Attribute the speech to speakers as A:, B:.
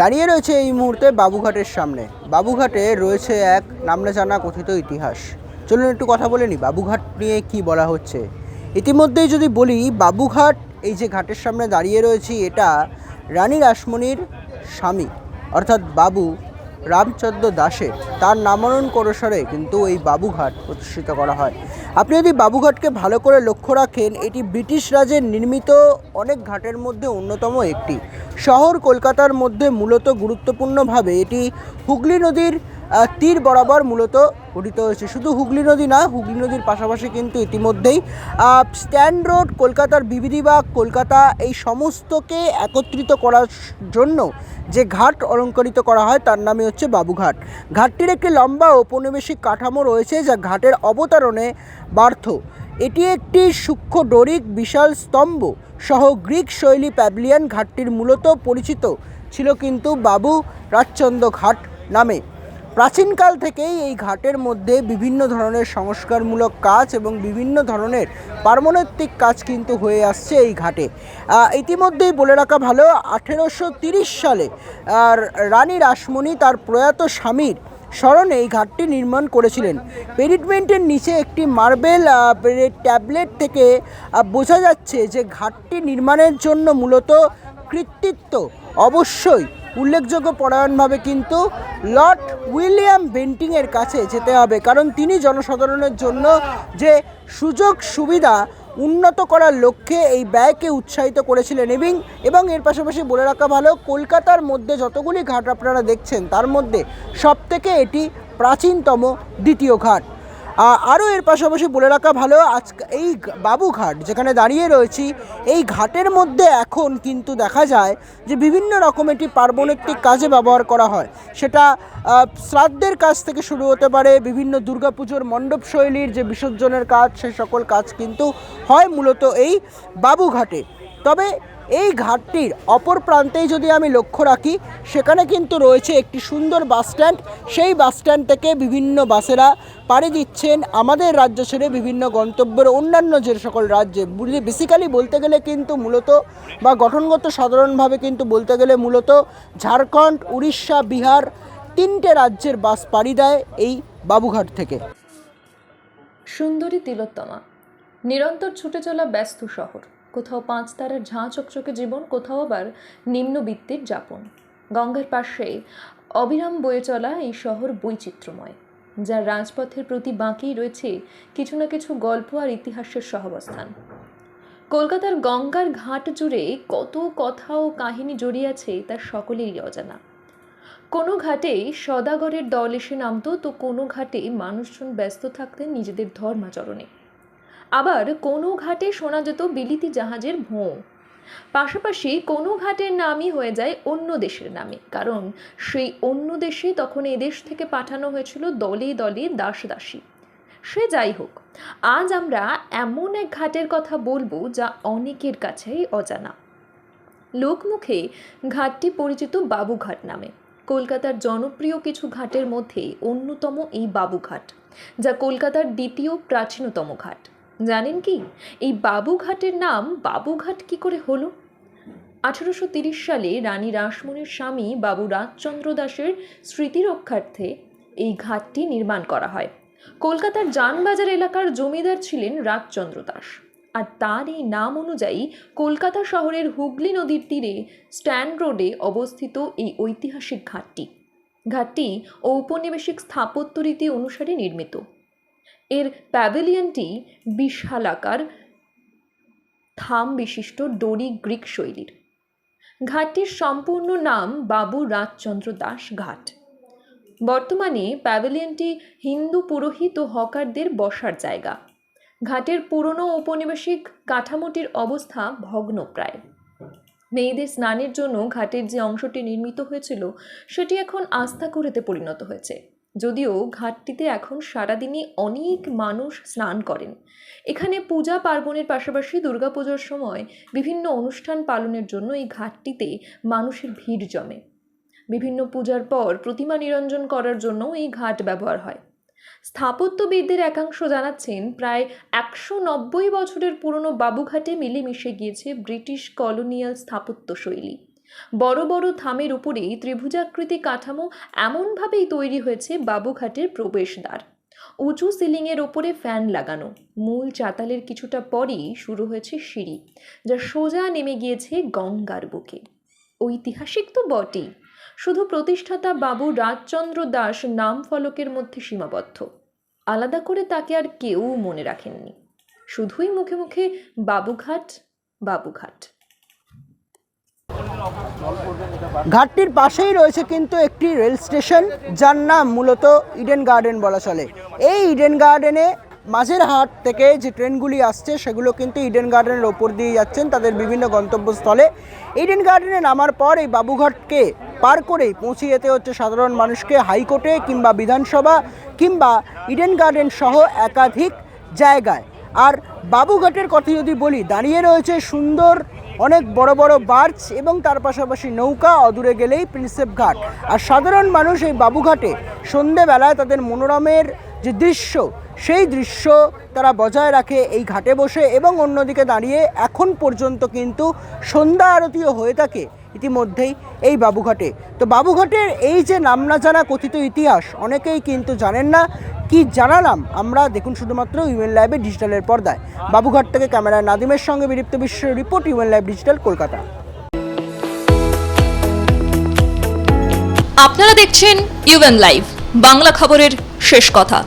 A: দাঁড়িয়ে রয়েছে এই মুহূর্তে বাবুঘাটের সামনে। বাবুঘাটে রয়েছে এক নামনা জানা কথিত ইতিহাস। চলুন একটু কথা বলে নি, বাবুঘাট নিয়ে কি বলা হচ্ছে? ইতিমধ্যেই যদি বলি, বাবুঘাট, এই যে ঘাটের সামনে দাঁড়িয়ে রয়েছি, এটা রানী রাসমণির স্বামী, অর্থাৎ বাবু রামচন্দ্র দাসের। তার নামকরণ করসরে কিন্তু এই বাবুঘাট প্রতিষ্ঠিত করা হয়। আপনি যদি বাবুঘাটকে ভালো করে লক্ষ্য রাখেন, এটি ব্রিটিশ রাজের নির্মিত অনেক ঘাটের মধ্যে অন্যতম একটি। শহর কলকাতার মধ্যে মূলত গুরুত্বপূর্ণভাবে এটি হুগলি নদীর তীর বরাবর মূলত গঠিত হয়েছে। শুধু হুগলি নদী না, হুগলি নদীর পাশাপাশি কিন্তু ইতিমধ্যেই স্ট্যান্ড রোড, কলকাতার বিবিধিবাগ, কলকাতা এই সমস্তকে একত্রিত করার জন্য যে ঘাট অলঙ্করিত করা হয়, তার নামই হচ্ছে বাবুঘাট। ঘাটটির একটি লম্বা ঔপনিবেশিক কাঠামো রয়েছে, যা ঘাটের অবতারণে ব্যর্থ এটি একটি সূক্ষ্ম ডোরিক বিশাল স্তম্ভ সহ গ্রিক শৈলী প্যাভিলিয়ন ঘাটটির মূলত পরিচিত, ছিল কিন্তু বাবু রাজচন্দ্র ঘাট নামে। প্রাচীনকাল থেকেই এই ঘাটের মধ্যে বিভিন্ন ধরনের সংস্কারমূলক কাজ এবং বিভিন্ন ধরনের পারমাণবিক কাজ কিন্তু হয়ে আসছে এই ঘাটে। ইতিমধ্যেই বলে রাখা ভালো, আঠেরোশো সালে আর রানী রাসমণি তার প্রয়াত স্বামীর স্মরণে এই ঘাটটি নির্মাণ করেছিলেন। পেরিটমেন্টের নিচে একটি মার্বেল ট্যাবলেট থেকে বোঝা যাচ্ছে যে ঘাটটি নির্মাণের জন্য মূলত কৃতিত্ব। অবশ্যই উল্লেখযোগ্য পরায়ণভাবে কিন্তু লর্ড উইলিয়াম বেন্টিংয়ের কাছে যেতে হবে, কারণ তিনি জনসাধারণের জন্য যে সুযোগ সুবিধা উন্নত করার লক্ষ্যে এই ব্যয়কে উৎসাহিত করেছিলেন এবিং এবং এর পাশাপাশি বলে রাখা ভালো, কলকাতার মধ্যে যতগুলি ঘাট আপনারা দেখছেন, তার মধ্যে সবথেকে এটি প্রাচীনতম দ্বিতীয় ঘাট। আরও এর পাশাপাশি বলে রাখা ভালো আজ এই বাবুঘাট যেখানে দাঁড়িয়ে রয়েছি, এই ঘাটের মধ্যে এখন কিন্তু দেখা যায় যে বিভিন্ন রকম এটি পার্বণিক কাজে ব্যবহার করা হয়। সেটা শ্রাদ্ধের কাজ থেকে শুরু হতে পারে, বিভিন্ন দুর্গাপুজোর মণ্ডপ শৈলীর যে বিসর্জনের কাজ সেই সকল কাজ কিন্তু হয় মূলত এই বাবুঘাটে তবে এই ঘাটটির অপর প্রান্তেই যদি আমি লক্ষ্য রাখি, সেখানে কিন্তু রয়েছে একটি সুন্দর বাস স্ট্যান্ড। সেই বাস স্ট্যান্ড থেকে বিভিন্ন বাসেরা পাড়ি দিচ্ছেন। আমাদের রাজ্য ছেড়ে বিভিন্ন গন্তব্যের অন্যান্য যে সকল রাজ্যে বেসিক্যালি বলতে গেলে কিন্তু মূলত বা গঠনগত সাধারণভাবে কিন্তু বলতে গেলে মূলত ঝাড়খণ্ড, উড়িষ্যা, বিহার তিনটে রাজ্যের বাস পাড়ি দেয় এই বাবুঘাট থেকে।
B: সুন্দরী তিলোত্তমা, নিরন্তর ছুটে চলা ব্যস্ত শহর। কোথাও পাঁচ তারার ঝাঁ চকচকে জীবন, কোথাও আবার নিম্নবিত্তের যাপন। গঙ্গার পাশে অবিরাম বয়ে চলা এই শহর বৈচিত্র্যময়, যার রাজপথের প্রতি বাঁকেই রয়েছে কিছু না কিছু গল্প আর ইতিহাসের সহাবস্থান। কলকাতার গঙ্গার ঘাট জুড়ে কত কথা ও কাহিনী জড়িয়ে আছে তার সকলেরই অজানা। কোনো ঘাটে সদাগরের দল এসে নামতো, তো কোনো ঘাটে মানুষজন ব্যস্ত থাকতেন নিজেদের ধর্মাচরণে। আবার কোনো ঘাটে শোনা যেত বিলিতি জাহাজের ভোঁ। পাশাপাশি কোনো ঘাটের নামই হয়ে যায় অন্য দেশের নামে, কারণ সেই অন্য দেশে তখন এদেশ থেকে পাঠানো হয়েছিল দলে দলে দাস দাসী। সে যাই হোক, আজ আমরা এমন এক ঘাটের কথা বলব যা অনেকের কাছেই অজানা। লোকমুখে ঘাটটি পরিচিত বাবুঘাট নামে। কলকাতার জনপ্রিয় কিছু ঘাটের মধ্যে অন্যতম এই বাবুঘাট, যা কলকাতার দ্বিতীয় প্রাচীনতম ঘাট। জানেন কি? এই বাবুঘাটের নাম বাবুঘাট কি করে হলো? আঠারোশো তিরিশ সালে রানী রাসমণির স্বামী বাবু রাজচন্দ্র দাসের স্মৃতি রক্ষার্থে এই ঘাটটি নির্মাণ করা হয়। কলকাতার যানবাজার এলাকার জমিদার ছিলেন রাজচন্দ্র দাস। আর তার এই নাম অনুযায়ী কলকাতা শহরের হুগলি নদীর তীরে স্ট্যান্ড রোডে অবস্থিত এই ঐতিহাসিক ঘাটটি। ঘাটটি ঔপনিবেশিক স্থাপত্য রীতি অনুসারে নির্মিত। এর প্যাভিলিয়নটি বিশালাকার থাম বিশিষ্ট ডোরি গ্রিক শৈলীর। ঘাটটির সম্পূর্ণ নাম বাবু রাজচন্দ্র দাস ঘাট। বর্তমানে প্যাভিলিয়নটি হিন্দু পুরোহিত ও হকারদের বসার জায়গা। ঘাটের পুরনো ঔপনিবেশিক কাঠামোটির অবস্থা ভগ্নপ্রায়। মেয়েদের স্নানের জন্য ঘাটের যে অংশটি নির্মিত হয়েছিল, সেটি এখন আস্তাকুড়েতে পরিণত হয়েছে। যদিও ঘাটটিতে এখন সারাদিনই অনেক মানুষ স্নান করেন। এখানে পূজা পার্বণের পাশাপাশি দুর্গাপুজোর সময় বিভিন্ন অনুষ্ঠান পালনের জন্য এই ঘাটটিতে মানুষের ভিড় জমে। বিভিন্ন পূজার পর প্রতিমা নিরঞ্জন করার জন্য এই ঘাট ব্যবহার হয়। স্থাপত্যবিদদের একাংশ জানাচ্ছেন, প্রায় একশো নব্বই বছরের পুরনো বাবুঘাটে মিলেমিশে গিয়েছে ব্রিটিশ কলোনিয়াল স্থাপত্য শৈলী বড় বড় থামের উপরেই ত্রিভুজাকৃতি কাঠামো এমনভাবেই তৈরি হয়েছে বাবুঘাটের প্রবেশদ্বার। উঁচু সিলিংয়ের ওপরে ফ্যান লাগানো। মূল চাতালের কিছুটা পরেই শুরু হয়েছে সিঁড়ি, যা সোজা নেমে গিয়েছে গঙ্গার বুকে। ঐতিহাসিক তো বটেই। শুধু প্রতিষ্ঠাতা বাবু রাজচন্দ্র দাস নাম ফলকের মধ্যে সীমাবদ্ধ। আলাদা করে তাকে আর কেউ মনে রাখেননি। শুধুই মুখে মুখে বাবুঘাট বাবুঘাট।
A: ঘাটটির পাশেই রয়েছে কিন্তু একটি রেল স্টেশন, যার নাম মূলত ইডেন গার্ডেন বলা চলে। এই ইডেন গার্ডেনে মাঝের হাট থেকে যে ট্রেনগুলি আসছে, সেগুলো কিন্তু ইডেন গার্ডেনের ওপর দিয়ে যাচ্ছেন তাদের বিভিন্ন গন্তব্যস্থলে। ইডেন গার্ডেনে নামার পর এই বাবুঘাটকে পার করেই পৌঁছে যেতে হচ্ছে সাধারণ মানুষকে হাইকোর্টে কিংবা বিধানসভা কিংবা ইডেন গার্ডেন সহ একাধিক জায়গায়। আর বাবুঘাটের কথা যদি বলি, দাঁড়িয়ে রয়েছে সুন্দর অনেক বড় বড় বার্চ এবং তার পাশাপাশি নৌকা অদূরে গেলেই প্রিন্সেপ ঘাট। আর সাধারণ মানুষ এই বাবুঘাটে সন্ধেবেলায় তাদের মনোরমের যে দৃশ্য, সেই দৃশ্য তারা বজায় রাখে এই ঘাটে বসে এবং অন্যদিকে দাঁড়িয়ে এখন পর্যন্ত কিন্তু সন্ধ্যা আরতিও হয়ে থাকে ইতিমধ্যেই এই বাবুঘাটে। তো বাবুঘাটের এই যে নাম না জানা কথিত ইতিহাস, অনেকেই কিন্তু জানেন না কি জানালাম? আমরা দেখুন শুধুমাত্র ইউএন লাইভে ডিজিটালের পর্দায়। বাবুঘাট থেকে ক্যামেরায় নাদিমের সঙ্গে বিলিপ্ত বিশ্ব report, UN live digital, Kolkata.
C: আপনারা দেখছেন ইউএন লাইভ, বাংলা খবরের শেষ কথা।